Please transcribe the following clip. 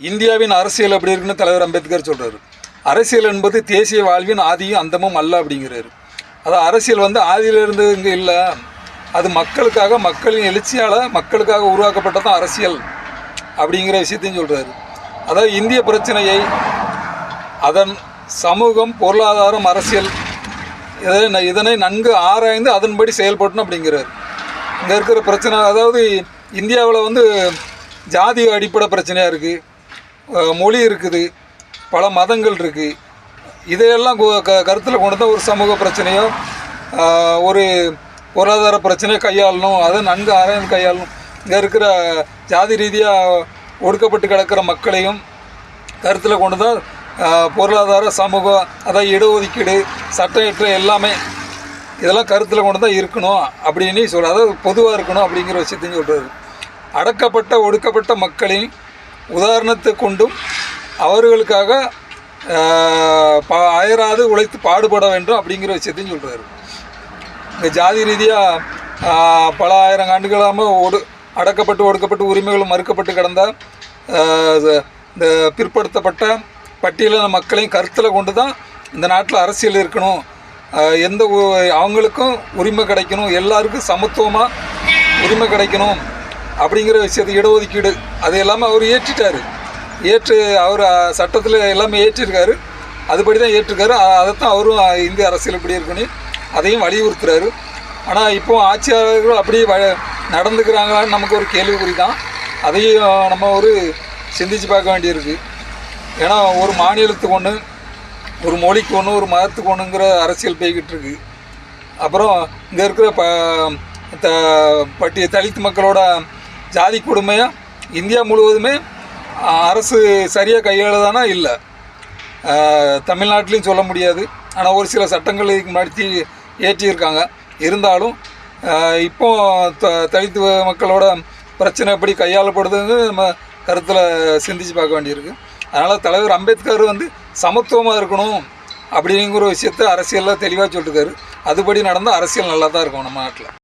இந்தியாவின் அரசியல் அப்படி இருக்குன்னு தலைவர் அம்பேத்கர் சொல்கிறார் அரசியல் என்பது தேசிய வாழ்வின் ஆதியும் அந்தமும் அல்ல அப்படிங்கிறாரு. அதான் அரசியல் வந்து ஆதியிலிருந்து இங்கே இல்லை. அது மக்களுக்காக மக்களின் எழுச்சியால் மக்களுக்காக உருவாக்கப்பட்டதான் அரசியல் அப்படிங்கிற விஷயத்தையும் சொல்கிறாரு அதாவது இந்திய பிரச்சனையை அதன் சமூகம் பொருளாதாரம் அரசியல் இதனை இதனை நன்கு ஆராய்ந்து அதன்படி செயல்படணும் அப்படிங்கிறார். இங்கே இருக்கிற பிரச்சனை அதாவது இந்தியாவில் வந்து ஜாதி அடிப்படை பிரச்சனையாக இருக்குது மொழி இருக்குது பல மதங்கள் இருக்குது இதையெல்லாம் க கருத்தில் கொண்டு தான் ஒரு சமூக பிரச்சனையோ ஒரு பொருளாதார பிரச்சனையை கையாளணும் அதை நன்கு ஆராய்ந்து கையாளணும். இங்கே இருக்கிற ஜாதி ரீதியாக ஒடுக்கப்பட்டு கிடக்கிற மக்களையும் கருத்தில் கொண்டு தான் பொருளாதார சமூகம் அதாவது இடஒதுக்கீடு சட்டயற்ற எல்லாமே இதெல்லாம் கருத்தில் கொண்டு தான் இருக்கணும் அப்படின்னு சொல்கிறார் அதாவது பொதுவாக இருக்கணும் அப்படிங்கிற விஷயத்தையும் சொல்கிறாரு அடக்கப்பட்ட ஒடுக்கப்பட்ட மக்களின் உதாரணத்தை கொண்டும் அவர்களுக்காக அயராது உழைத்து பாடுபட வேண்டும் அப்படிங்கிற விஷயத்தையும் சொல்கிறாரு இந்த ஜாதி ரீதியாக பல ஆயிரம் ஆண்டுகளாக ஒடு அடக்கப்பட்டு ஒடுக்கப்பட்டு உரிமைகள் மறுக்கப்பட்டு கிடந்த இந்த பிற்படுத்தப்பட்ட பட்டியலின மக்களையும் கருத்தில் கொண்டு தான் இந்த நாட்டில் அரசியல் இருக்கணும். எந்த அவங்களுக்கும் உரிமை கிடைக்கணும் எல்லாருக்கும் சமத்துவமாக உரிமை கிடைக்கணும் அப்படிங்கிற விஷயத்தை இடஒதுக்கீடு அது எல்லாமே அவர் ஏற்றிட்டார். ஏற்று அவர் சட்டத்தில் எல்லாமே ஏற்றிருக்காரு. அதுபடி தான் ஏற்றிருக்காரு அதைத்தான் அவரும் இந்திய அரசியல் இப்படி இருக்குன்னு அதையும் வலியுறுத்துறாரு. ஆனால் இப்போ ஆட்சியாளர்கள் அப்படி வ நடந்துக்கிறாங்களான்னு நமக்கு ஒரு கேள்விக்குறி தான் அதையும் நம்ம ஒரு சிந்திச்சு பார்க்க வேண்டியிருக்கு. ஏன்னா ஒரு மாநிலத்துக்கு ஒன்று ஒரு மொழிக்கு ஒன்று ஒரு மதத்துக்கு ஒன்றுங்கிற அரசியல் போய்கிட்டு இருக்கு. அப்புறம் இங்கே இருக்கிற ப த பட்டி தலித் மக்களோட ஜாதி கொடுமையாக இந்தியா முழுவதுமே அரசு சரியாக கையாளுதானா இல்லை. தமிழ்நாட்டிலையும் சொல்ல முடியாது. ஆனால் ஒரு சில சட்டங்கள் இதுக்கு முன்னாடி ஏற்றியிருக்காங்க. இருந்தாலும் இப்போ த தலித்து மக்களோட பிரச்சனை எப்படி கையாளப்படுதுன்னு நம்ம கருத்தில் சிந்திச்சு பார்க்க வேண்டியிருக்கு. அதனால் தலைவர் அம்பேத்கர் வந்து சமத்துவமாக இருக்கணும் அப்படிங்கிற விஷயத்த அரசியலில் தெளிவாக சொல்லிருக்காரு. அதுபடி நடந்தால் அரசியல் நல்லா தான் இருக்கும் நம்ம நாட்டில்.